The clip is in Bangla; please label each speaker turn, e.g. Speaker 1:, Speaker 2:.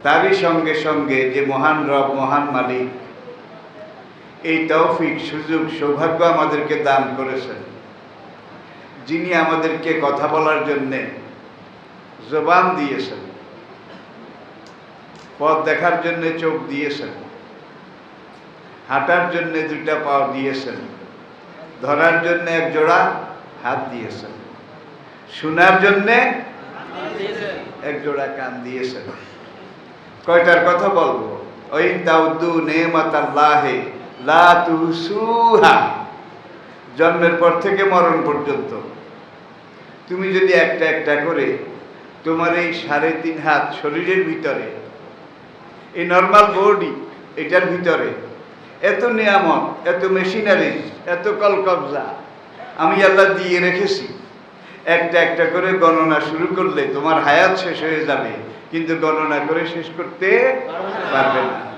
Speaker 1: তারই সঙ্গে সঙ্গে যে মহান রব মহান মালিক এই তৌফিক সুযোগ সৌভাগ্য আমাদেরকে দান করেছেন। যিনি আমাদেরকে কথা বলার জন্যে জবান দিয়েছেন পথ দেখার জন্য চোখ দিয়েছেন হাঁটার জন্য দুটা পাও দিয়েছেন ধরার জন্য এক জোড়া হাত দিয়েছেন শোনার জন্যে এক জোড়া কান দিয়েছেন। কয়টার কথা বলব? লা জন্মের পর থেকে মরণ পর্যন্ত। তুমি যদি একটা একটা করে তোমার এই সাড়ে তিন হাত শরীরের ভিতরে, এই নর্মাল বডি এটার ভিতরে, এত নিয়ামত, এত মেশিনারি এত কলকবজা আমি আল্লাহ দিয়ে রেখেছি। একটা একটা করে গণনা শুরু করলে তোমার হায়াত শেষ হয়ে যাবে, কিন্তু গণনা করে শেষ করতে পারবে না।